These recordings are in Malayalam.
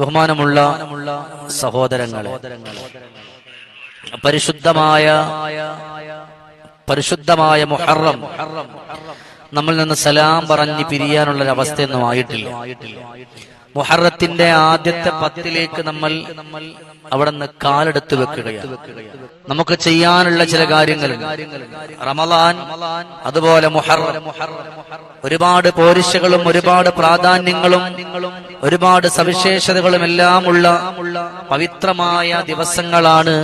ബഹുമാനമുള്ള സഹോദരങ്ങളെ പരിശുദ്ധമായ പരിശുദ്ധമായ മുഹറം നമ്മൾ നിന്ന് സലാം പറഞ്ഞ് പിരിയാനുള്ള ഒരു അവസ്ഥയൊന്നും ആയിട്ടില്ല. മുഹറത്തിന്റെ ആദ്യത്തെ പത്തിലേക്ക് നമ്മൾ അവിടെ നിന്ന് കാലെടുത്ത് വെക്കുകയാണ്. നമുക്ക് ചെയ്യാനുള്ള ചില കാര്യങ്ങൾ. റമലാൻ അതുപോലെ മുഹറം. ഒരുപാട് പോരിശകളും ഒരുപാട് പ്രാധാന്യങ്ങളും ഒരുപാട് സവിശേഷതകളും എല്ലാം ഉള്ള പവിത്രമായ ദിവസങ്ങളാണ്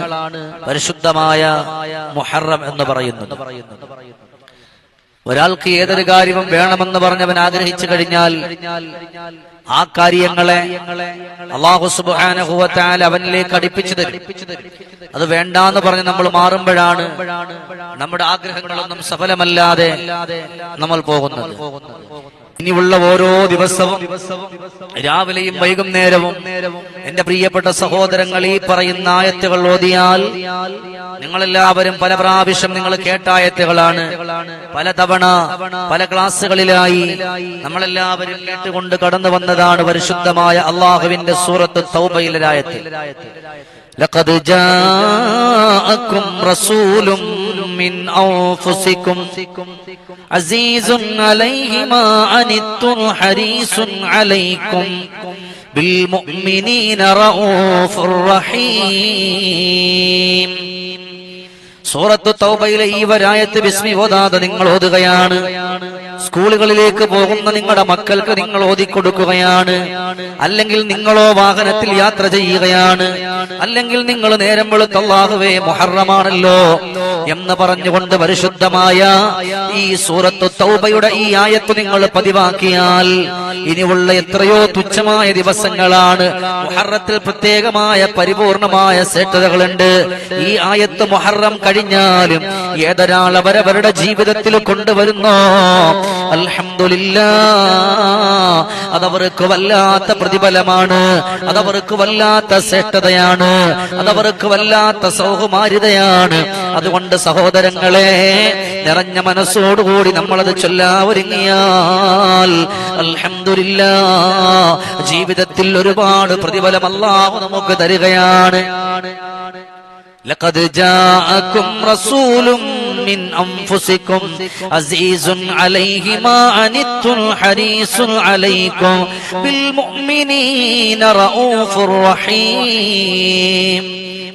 പരിശുദ്ധമായ മുഹറം എന്ന് പറയുന്നത്. ഒരാൾക്ക് ഏതൊരു കാര്യവും വേണമെന്ന് പറഞ്ഞവൻ ആഗ്രഹിച്ചു കഴിഞ്ഞാൽ ആ കാര്യങ്ങളെ അള്ളാഹു സുബാനഹുവത്താൽ അവനിലേക്ക് അടുപ്പിച്ചു തരും. അത് വേണ്ടാന്ന് പറഞ്ഞ് നമ്മൾ മാറുമ്പോഴാണ് നമ്മുടെ ആഗ്രഹങ്ങളൊന്നും സഫലമല്ലാതെ നമ്മൾ പോകുന്നത്. ഇനിയുള്ള ഓരോ ദിവസവും രാവിലെയും വൈകുന്നേരവും എന്റെ പ്രിയപ്പെട്ട സഹോദരങ്ങൾ ഈ പറയുന്ന ആയത്തുകൾ ഓതിയാൽ നിങ്ങളെല്ലാവരും പല പ്രാവശ്യം നിങ്ങൾ കേട്ട ആയത്തുകളാണ്. പല തവണ പല ക്ലാസ്സുകളിലായി നമ്മളെല്ലാവരും കേട്ടുകൊണ്ട് കടന്നു വന്നതാണ് പരിശുദ്ധമായ അള്ളാഹുവിന്റെ സൂറത്ത് തൗബയിലെ ആയത്ത്. لقد جاءكم رسول من أنفسكم عزيز عليه ما عنتم حريص عليكم بالمؤمنين رؤوف رحيم സൂറത്ത് തൗബയിലെ ഈ വരായത്ത് ബിസ്മി ഓതാതെ നിങ്ങൾ ഓതുകയാണ് സ്കൂളുകളിലേക്ക് പോകുന്ന നിങ്ങളുടെ മക്കൾക്ക് നിങ്ങൾ ഓതിക്കൊടുക്കുകയാണ്. അല്ലെങ്കിൽ നിങ്ങളോ വാഹനത്തിൽ യാത്ര ചെയ്യുകയാണ്. അല്ലെങ്കിൽ നിങ്ങൾ നേരം വെളുത്തല്ലാഹുവേ മൊഹറമാണല്ലോ എന്ന് പറഞ്ഞുകൊണ്ട് പരിശുദ്ധമായ ഈ സൂറത്ത് തൗബയുടെ ഈ ആയത്ത് നിങ്ങൾ പതിവാക്കിയാൽ ഇനിയുള്ള എത്രയോ തുച്ഛമായ ദിവസങ്ങളാണ് മൊഹറത്തിൽ പ്രത്യേകമായ പരിപൂർണമായ സേട്ടതകളുണ്ട്. ഈ ആയത്ത് മൊഹറം കഴിഞ്ഞാലും ഏതൊരാൾ അവരവരുടെ ജീവിതത്തിൽ കൊണ്ടുവരുന്നോ അലഹമില്ല അതവർക്ക് വല്ലാത്ത പ്രതിഫലമാണ്. അതവർക്ക് വല്ലാത്ത ശ്രേഷ്ഠതയാണ്. അതവർക്ക് വല്ലാത്ത സൗഹമാരിതയാണ്. അതുകൊണ്ട് സഹോദരങ്ങളെ നിറഞ്ഞ മനസ്സോടുകൂടി നമ്മളത് ചൊല്ലാവൊരുങ്ങിയാൽ ജീവിതത്തിൽ ഒരുപാട് പ്രതിഫലം അല്ലാഹു നമുക്ക് തരികയാണ്. ലഖദ് من أنفسكم عزيز عليه ما عنتم حريص عليكم بالمؤمنين رؤوف رحيم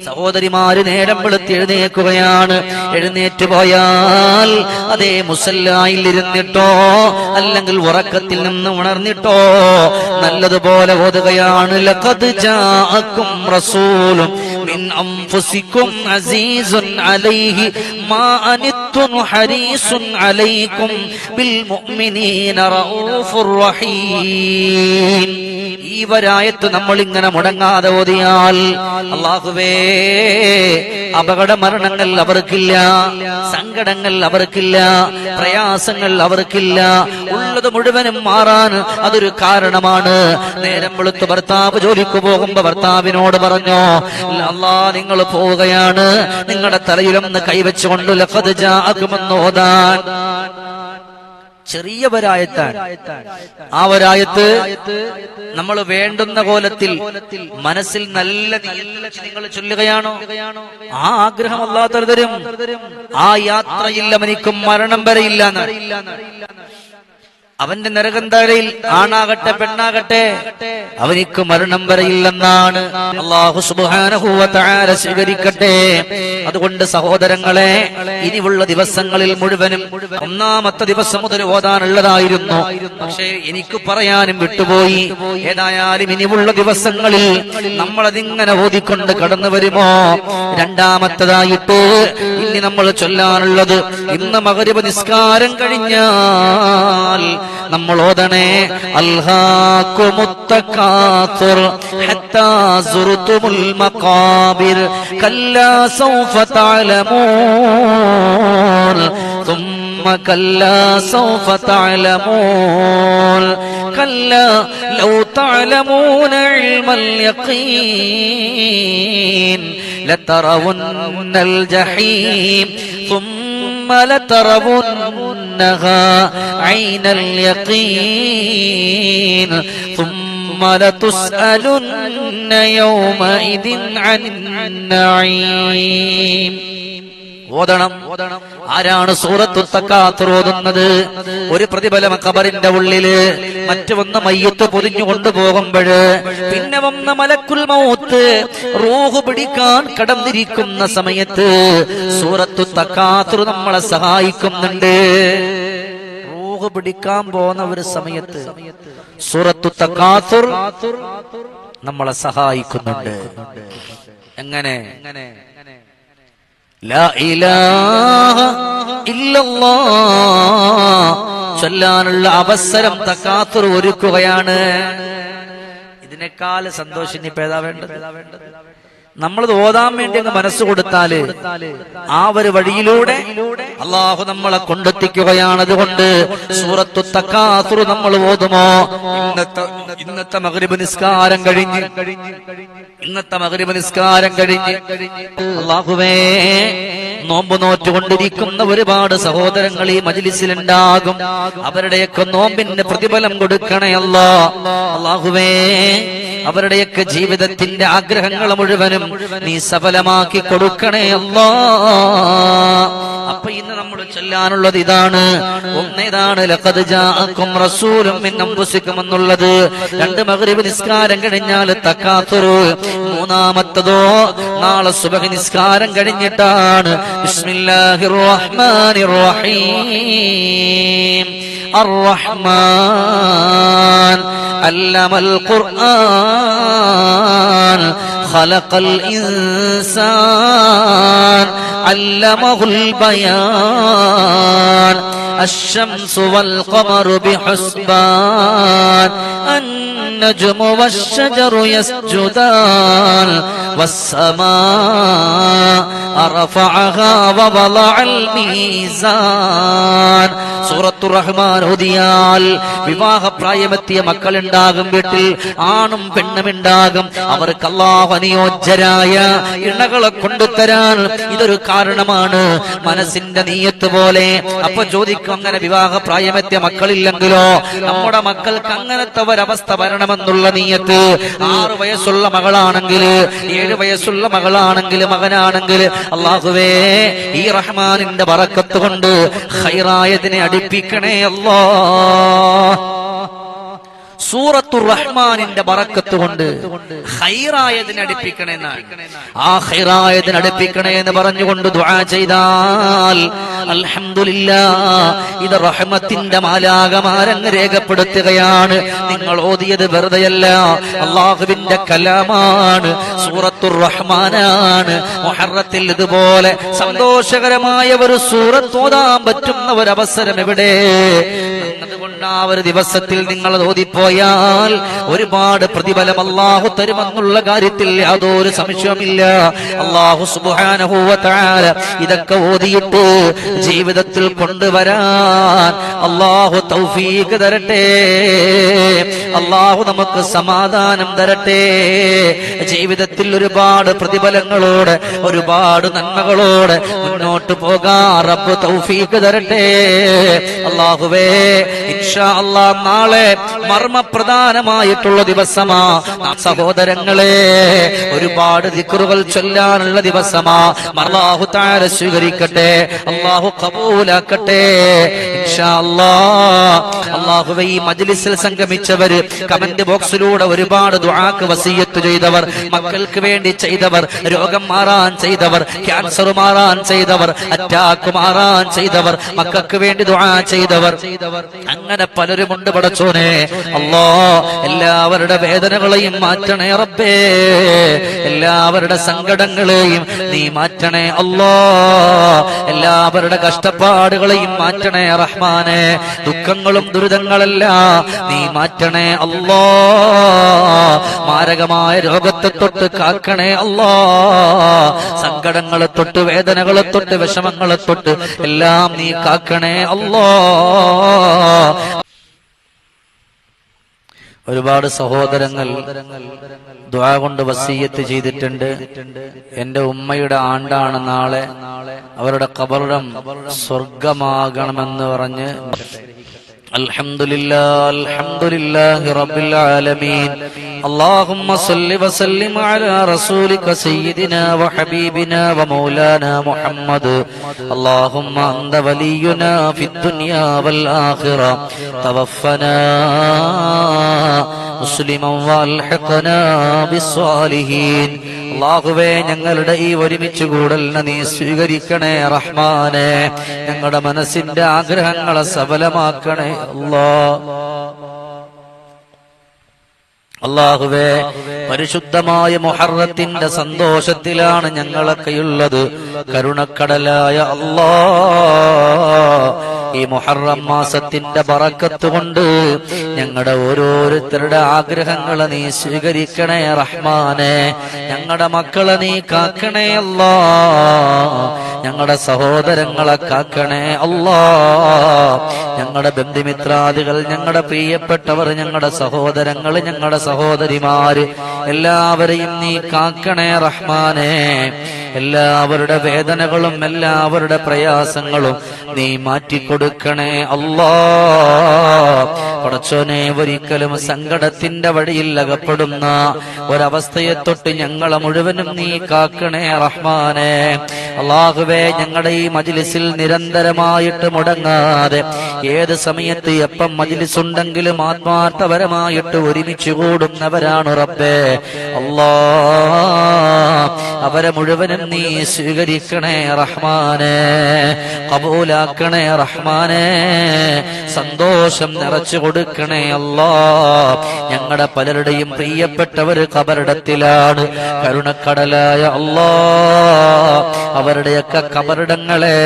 സഹോദരിമാര് നേരം വെളുത്ത് എഴുന്നേക്കുകയാണ് എഴുന്നേറ്റ് പോയാൽ അതേ മുസല്ലായിൽ ഇരുന്നിട്ടോ അല്ലെങ്കിൽ ഉറക്കത്തിൽ നിന്ന് ഉണർന്നിട്ടോ നല്ലതുപോലെ ഓതുകയാണ് ലഖദ് ജാഅക്കും റസൂലും من أنفسكم عزيز عليه ما أنتم حريص عليكم بالمؤمنين رؤوف رحيم. ഈ വരായത്ത് നമ്മൾ ഇങ്ങനെ മുടങ്ങാതെ ഓതിയാൽ അള്ളാഹുവേ അപകട മരണങ്ങൾ അവർക്കില്ല സങ്കടങ്ങൾ അവർക്കില്ല പ്രയാസങ്ങൾ അവർക്കില്ല. ഉള്ളത് മുഴുവനും മാറാൻ അതൊരു കാരണമാണ്. നേരം വെളുത്ത് ഭർത്താവ് ജോലിക്ക് പോകുമ്പോ ഭർത്താവിനോട് പറഞ്ഞോ അല്ലാ നിങ്ങൾ പോവുകയാണ്. നിങ്ങളുടെ തലയിലൊന്ന് കൈവച്ചുകൊണ്ട് ലഫത് ജാകുമെന്ന് ഓതാൻ. ചെറിയ വരായത്താണ് ആ വരായത്ത് നമ്മൾ വേണ്ടുന്ന കോലത്തിൽ മനസ്സിൽ നല്ല നിങ്ങൾ ചൊല്ലുകയാണോ? ആ ആഗ്രഹം തരും. ആ യാത്രയിൽ അവനിക്കും മരണം വരെയില്ല അവന്റെ നരകന്താരയിൽ ആണാകട്ടെ പെണ്ണാകട്ടെ അവനിക്ക് മരണം വരയില്ലെന്നാണ് അള്ളാഹു സുബ്ഹാനഹു തആല സ്വീകരിക്കട്ടെ. അതുകൊണ്ട് സഹോദരങ്ങളെ ഇനിയുള്ള ദിവസങ്ങളിൽ മുഴുവനും ഒന്നാമത്തെ ദിവസം മുതൽ ഓതാനുള്ളതായിരുന്നു. പക്ഷേ എനിക്ക് പറയാനും വിട്ടുപോയി. ഏതായാലും ഇനിയുള്ള ദിവസങ്ങളിൽ നമ്മൾ അതിങ്ങനെ ഓതിക്കൊണ്ട് കടന്നു വരുമോ? രണ്ടാമത്തതായിട്ട് ഇനി നമ്മൾ ചൊല്ലാനുള്ളത് ഇന്ന് മകരുവ നിസ്കാരം കഴിഞ്ഞാൽ നമ്മൾ ഓതണേ അൽഹാക്കുമുത്തക്കാത്തുർ ഹത്താ സുറുത്തുമുൽ മഖാബിർ കല്ലാ സൗഫ തഅലമൂൻ ثم كلا سوف تعلمون كلا لو تعلمون علم اليقين لترون الجحيم ثم لترونها عين اليقين. ثم ثم لتسألن يومئذ عن النعيم. ഓതണം. ആരാണ് സൂറത്തു തക്കാത്തുർ ഓതുന്നത്? ഒരു പ്രതിഫലം കബറിന്റെ ഉള്ളിൽ. മറ്റു വന്ന് മയ്യത്ത് പൊതിഞ്ഞു കൊണ്ടുപോകുമ്പോഴ് പിന്നെ വന്ന മലക്കുൽ മൗത്ത് റൂഹ് പിടിക്കാൻ കടന്നിരിക്കുന്ന സമയത്ത് സൂറത്തു തക്കാത്തുർ നമ്മളെ സഹായിക്കുന്നുണ്ട്. റൂഹ് പിടിക്കാൻ പോകുന്ന ഒരു സമയത്ത് സൂറത്തു തക്കാത്തുർ നമ്മളെ സഹായിക്കുന്നുണ്ട്. എങ്ങനെ? ചൊല്ലാനുള്ള അവസരം തക്കാത്തുർ ഒരുക്കുകയാണ്. ഇതിനേക്കാൾ സന്തോഷം ഇനി ഏതാ വേണ്ടത്? നമ്മളത് ഓതാൻ വേണ്ടി അങ്ങ് മനസ്സ് കൊടുത്താൽ ആ ഒരു വഴിയിലൂടെ അള്ളാഹു നമ്മളെ കൊണ്ടെത്തിക്കുകയാണ്. അതുകൊണ്ട് സൂറത്തു തക്കാസുറു നമ്മൾ ഓതുമോ? ഇന്നത്തെ ഇന്നത്തെ മകരിബ് നിസ്കാരം കഴിഞ്ഞ്. ഇന്നത്തെ മകരിബ് നിസ്കാരം കഴിഞ്ഞ്. അള്ളാഹുവേ നോമ്പ് നോറ്റുകൊണ്ടിരിക്കുന്ന ഒരുപാട് സഹോദരങ്ങൾ ഈ മജിലിസിലുണ്ടാകും. അവരുടെയൊക്കെ നോമ്പിന് പ്രതിഫലം കൊടുക്കണേ അല്ലാ. അള്ളാഹുവേ അവരുടെയൊക്കെ ജീവിതത്തിന്റെ ആഗ്രഹങ്ങൾ മുഴുവനും നീ സഫലമാക്കി കൊടുക്കണേ അല്ലാ. അപ്പൊ ഇന്ന് നമ്മൾ ചൊല്ലാനുള്ളത് ഇതാണ്. ഒന്നേതാണ് റസൂലും എന്നുള്ളത്. രണ്ട് മഗ്രിബ് നിസ്കാരം കഴിഞ്ഞാൽ തക്കാത്തുറു. മൂന്നാമത്തതോ നാളെ സുബഹി നിസ്കാരം കഴിഞ്ഞിട്ടാണ് ബിസ്മില്ലാഹിർ റഹ്മാനിർ റഹീം الرحمن علم القرآن خلق الإنسان علمه البيان الشمس والقمر بحسبان والنجم والشجر يسجدان والسماء رفعها ووضع الميزان سورة റഹ്മാൻ വിവാഹ പ്രായമെത്തിയ മക്കളുണ്ടാകും വീട്ടിൽ ആണും പെണ്ണുമുണ്ടാകും. അവർക്ക് അള്ളാഹു അനുയോജ്യരായ ഇണകളെ കൊണ്ടുതരാൻ ഇതൊരു കാരണമാണ്. മനസ്സിന്റെ നീയത്ത് പോലെ അപ്പൊ ചോദിക്കും അങ്ങനെ വിവാഹ പ്രായമെത്തിയ മക്കളില്ലെങ്കിലോ? നമ്മുടെ മക്കൾക്ക് അങ്ങനത്തെ ഒരവസ്ഥ വരണമെന്നുള്ള നീയത്ത്. ആറു വയസ്സുള്ള മകളാണെങ്കിൽ ഏഴ് വയസ്സുള്ള മകളാണെങ്കിൽ മകനാണെങ്കിൽ അള്ളാഹുവേ ഈ റഹ്മാനിന്റെ വറക്കത്ത് കൊണ്ട് ഹൈറായതിനെ അടുപ്പിക്കണേ അല്ലോ. സൂറത്തു റഹ്മാനിന്റെ ബറക്കത്ത് കൊണ്ട് ഹൈറായതിനെ ആ അടുപ്പിക്കണേ എന്ന് പറഞ്ഞുകൊണ്ട് ദുആ ചെയ്താൽ ഇത് റഹ്മത്തിന്റെ മാലാകമാരങ്ങ് രേഖപ്പെടുത്തുകയാണ്. നിങ്ങൾ ഓതിയത് വെറുതെയല്ല അള്ളാഹുവിന്റെ കലാമാണ് സൂറത്തുർ റഹ്മാനാണ്. മുഹറത്തിൽ ഇതുപോലെ സന്തോഷകരമായ ഒരു സൂറത്ത് ഓതാൻ പറ്റുന്ന ഒരു അവസരം എവിടെ? അതുകൊണ്ട് ആ ഒരു ദിവസത്തിൽ നിങ്ങൾ ഓതിപ്പോയാൽ ഒരുപാട് പ്രതിഫലം അള്ളാഹു തരുമെന്നുള്ള കാര്യത്തിൽ യാതൊരു സംശയമില്ല അള്ളാഹു സുബാനഹൂവത്താല ഇതൊക്കെ ഓതിയിട്ട് ജീവിതത്തിൽ കൊണ്ടുവരാൻ അള്ളാഹു തൗഫീഖ് തരട്ടെ. അള്ളാഹു നമുക്ക് സമാധാനം തരട്ടെ. ജീവിതത്തിൽ ഒരുപാട് പ്രതിഫലങ്ങളോട് ഒരുപാട് നന്മകളോട് മുന്നോട്ട് പോകാൻ റബ്ബ് തൗഫീഖ് തരട്ടെ. അള്ളാഹുവേ ഇൻഷാ അല്ലാ നാളെ മർമ്മപ്രധാനമായിട്ടുള്ള ദിവസമാ. സഹോദരങ്ങളെ ഒരുപാട് ദിക്കറുകൾ ചൊല്ലാനുള്ള ദിവസമാ. അള്ളാഹു താര സ്വീകരിക്കട്ടെ അള്ളാഹു കബൂലാക്കട്ടെ. അള്ളാഹുവെ ഈ മജ്ലിസിൽ സംഗമിച്ചവര് കമന്റ് ബോക്സിലൂടെ ഒരുപാട് ദുആക്ക് വസീയത്ത് ചെയ്തവർ മക്കൾക്ക് വേണ്ടി ചെയ്തവർ രോഗം മാറാൻ ചെയ്തവർ ക്യാൻസർ മാറാൻ ചെയ്തവർ അറ്റാക്ക് മാറാൻ ചെയ്തവർ മക്കൾക്ക് വേണ്ടി ദുആ ചെയ്തവർ. അങ്ങനെ പലരും ഉണ്ട് പടച്ചോനെ. അല്ലോ എല്ലാവരുടെ വേദനകളെയും മാറ്റണേ റബ്ബേ. എല്ലാവരുടെ സങ്കടങ്ങളെയും നീ മാറ്റണേ അല്ലാ. എല്ലാവരുടെ കഷ്ടപ്പാടുകളെയും മാറ്റണേ റഹ്മാനെ. ദുഃഖങ്ങളും ദുരിതങ്ങളെല്ലാം നീ മാറ്റണേ അല്ലാ. മാരകമായ രോഗത്തെ തൊട്ട് കാക്കണേ അല്ലാ. സങ്കടങ്ങളെ തൊട്ട് വേദനകളെ തൊട്ട് വിഷമങ്ങളെ തൊട്ട് എല്ലാം നീ കാക്കണേ അല്ലോ. ഒരുപാട് സഹോദരങ്ങൾ ദ്വാ കൊണ്ട് വസീയത്ത് ചെയ്തിട്ടുണ്ട്. എന്റെ ഉമ്മയുടെ ആണ്ടാണ് നാളെ. അവരുടെ കബറിടം സ്വർഗമാകണമെന്ന് പറഞ്ഞ് الحمد لله الحمد لله رب العالمين اللهم صل وسلم على رسولك سيدنا وحبيبنا ومولانا محمد اللهم أنت ولينا في الدنيا والآخرة توفنا مسلما والحقنا بالصالحين അള്ളാഹുവേ ഞങ്ങളുടെ ഈ ഒരുമിച്ച് കൂടലിനെ നീ സ്വീകരിക്കണേ റഹ്മാനെ. ഞങ്ങളുടെ മനസ്സിന്റെ ആഗ്രഹങ്ങളെ സഫലമാക്കണേ അല്ലാ. അള്ളാഹുവേ പരിശുദ്ധമായ മൊഹറത്തിന്റെ സന്തോഷത്തിലാണ് ഞങ്ങളൊക്കെയുള്ളത്. കരുണക്കടലായ അല്ലാ. ഈ മുഹറം മാസത്തിന്റെ പറക്കത്ത് കൊണ്ട് ഞങ്ങളുടെ ഓരോരുത്തരുടെ ആഗ്രഹങ്ങളെ നീ സ്വീകരിക്കണേ റഹ്മാനെ. ഞങ്ങളുടെ മക്കളെ നീ കാക്കണേ അല്ലാ. ഞങ്ങളുടെ സഹോദരങ്ങളെ കാക്കണേ അല്ലാ. ഞങ്ങളുടെ ബന്ധുമിത്രാദികൾ ഞങ്ങളുടെ പ്രിയപ്പെട്ടവർ ഞങ്ങളുടെ സഹോദരങ്ങൾ ഞങ്ങളുടെ സഹോദരിമാര് എല്ലാവരെയും നീ കാക്കണേ റഹ്മാനെ. എല്ലാവരുടെ വേദനകളും എല്ലാവരുടെ പ്രയാസങ്ങളും നീ മാറ്റിക്കൊടുക്കണേ അല്ലാ. പടച്ചോനെ ഒരിക്കലും സങ്കടത്തിന്റെ വഴിയിൽ അകപ്പെടുന്ന ഒരവസ്ഥയെ തൊട്ട് ഞങ്ങളെ മുഴുവനും നീ കാക്കണേ റഹ്മാനെ. അള്ളാഹുവേ ഞങ്ങളുടെ ഈ മജിലിസിൽ നിരന്തരമായിട്ട് മുടങ്ങാതെ ഏത് സമയത്ത് എപ്പം മജിലിസ് ഉണ്ടെങ്കിലും ആത്മാർത്ഥപരമായിട്ട് ഒരുമിച്ച് കൂടുന്നവരാണ് റബ്ബേ. അള്ളാ അവരെ മുഴുവനും നീ സ്വീകരിക്കണേ റഹ്മാനെ. കബൂലാക്കണേ റഹ്മാനെ. സന്തോഷം നിറച്ചു കൊടുക്കണേ അല്ലാ ഞങ്ങളുടെ പലരുടെയും പ്രിയപ്പെട്ടവര് കബറിടത്തിലാണ് കരുണക്കടലായ അല്ലാ അവരുടെയൊക്കെ കബറിടങ്ങളെ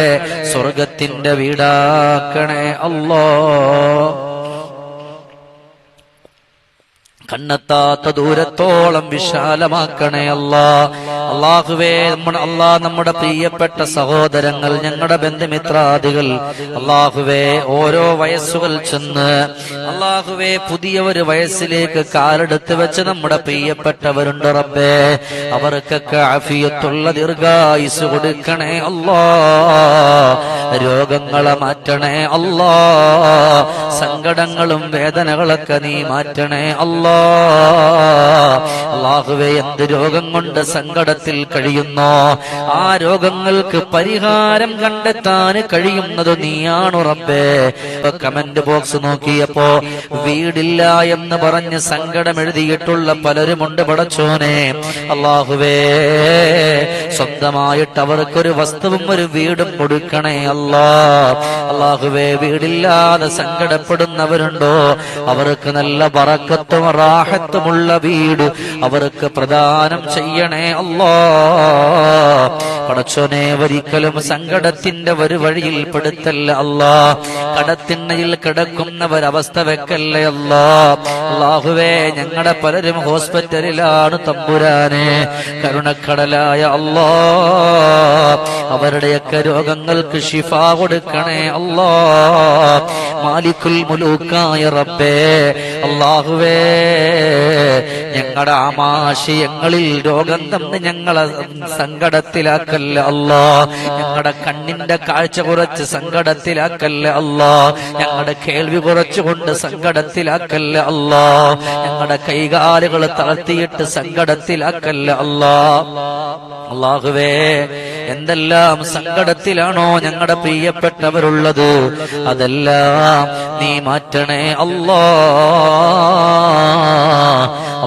സ്വർഗത്തിന്റെ വീടാക്കണേ അല്ലാ. കണ്ണെത്താത്ത ദൂരത്തോളം വിശാലമാക്കണേ അല്ലാ. അള്ളാഹുവേ നമ്മുടെ അള്ളാഹ് നമ്മുടെ പ്രിയപ്പെട്ട സഹോദരങ്ങൾ ഞങ്ങളുടെ ബന്ധുമിത്രാദികൾ അള്ളാഹുവേ ഓരോ വയസ്സുകൾ ചെന്ന് അള്ളാഹുവേ പുതിയ ഒരു വയസ്സിലേക്ക് കാലെടുത്ത് വെച്ച് നമ്മുടെ പ്രിയപ്പെട്ടവരുണ്ട് റബ്ബേ. അവർക്കൊക്കെ ആഫിയത്തുള്ള ദീർഘായുസ് കൊടുക്കണേ അല്ലാ. രോഗങ്ങളെ മാറ്റണേ അല്ലാ. സങ്കടങ്ങളും വേദനകളൊക്കെ നീ മാറ്റണേ. അല്ലാ അള്ളാഹുവെ എന്ത് രോഗം കൊണ്ട് സങ്കടത്തിൽ കഴിയുന്നോ? ആ രോഗങ്ങൾക്ക് പരിഹാരം കണ്ടെത്താൻ കഴിയുന്നത് നീയാണ് ഉറപ്പേ കമന്റ് ബോക്സ് നോക്കിയപ്പോ വീടില്ല എന്ന് പറഞ്ഞ് സങ്കടം എഴുതിയിട്ടുള്ള പലരുമുണ്ട് പടച്ചോനെ. അള്ളാഹുവേ സ്വന്തമായിട്ട് അവർക്കൊരു വസ്തുവും ഒരു വീടും കൊടുക്കണേ. അല്ലാ അള്ളാഹുവേ വീടില്ലാതെ സങ്കടപ്പെടുന്നവരുണ്ടോ അവർക്ക് നല്ല പറക്കത്തും റാഹത്തുമുള്ള വീട് അവർക്ക് പ്രദാനം ചെയ്യണേ അല്ലോ. പടച്ചോനെ ഒരിക്കലും സങ്കടത്തിന്റെ ഒരു വഴിയിൽ പെടുത്തല്ല അല്ലാ. കടത്തിണ്ണയിൽ കിടക്കുന്നവരവസ്ഥ വെക്കല്ലേ അല്ലാ. അള്ളാഹുവേ ഞങ്ങളുടെ പലരും ഹോസ്പിറ്റലിലാണ് തമ്പുരാനെ. കരുണക്കടലായ അല്ലാ. അവരുടെയൊക്കെ രോഗങ്ങൾക്ക് ശിഫ കൊടുക്കണേ അല്ലാ. മാലിക്കുൽ മുലൂക്കായ റബ്ബേ അള്ളാഹുവേ ഞങ്ങളുടെ ആമാശയങ്ങളിൽ രോഗം തന്ന് ഞങ്ങളെ സങ്കടത്തിലാക്കല്ല അല്ലോ. ഞങ്ങളുടെ കണ്ണിന്റെ കാഴ്ച കുറച്ച് സങ്കടത്തിലാക്കല്ല അല്ലോ. ഞങ്ങളുടെ കേൾവി കുറച്ചുകൊണ്ട് സങ്കടത്തിലാക്കല്ല അല്ലോ. ഞങ്ങളുടെ കൈകാലുകൾ തളർത്തിയിട്ട് സങ്കടത്തിലാക്കല്ല അല്ലാ. അള്ളാഹുവേ എന്തെല്ലാം സങ്കടത്തിലാണോ ഞങ്ങളുടെ പ്രിയപ്പെട്ടവരുള്ളത് അതെല്ലാം നീ മാറ്റണേ അല്ലാ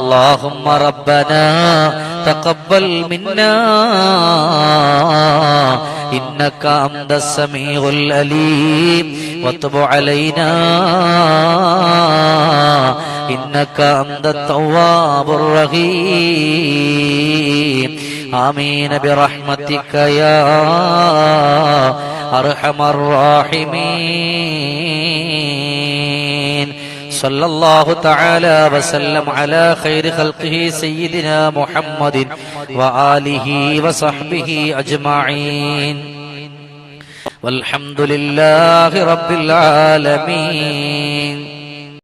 اللهم ربنا تقبل منا إنك أنت السميع الأليم وتب علينا إنك أنت التواب الرحيم آمين برحمتك يا أرحم الراحمين صلى الله تعالى وسلم على خير خلقه سيدنا محمد وآله وصحبه أجمعين والحمد لله رب العالمين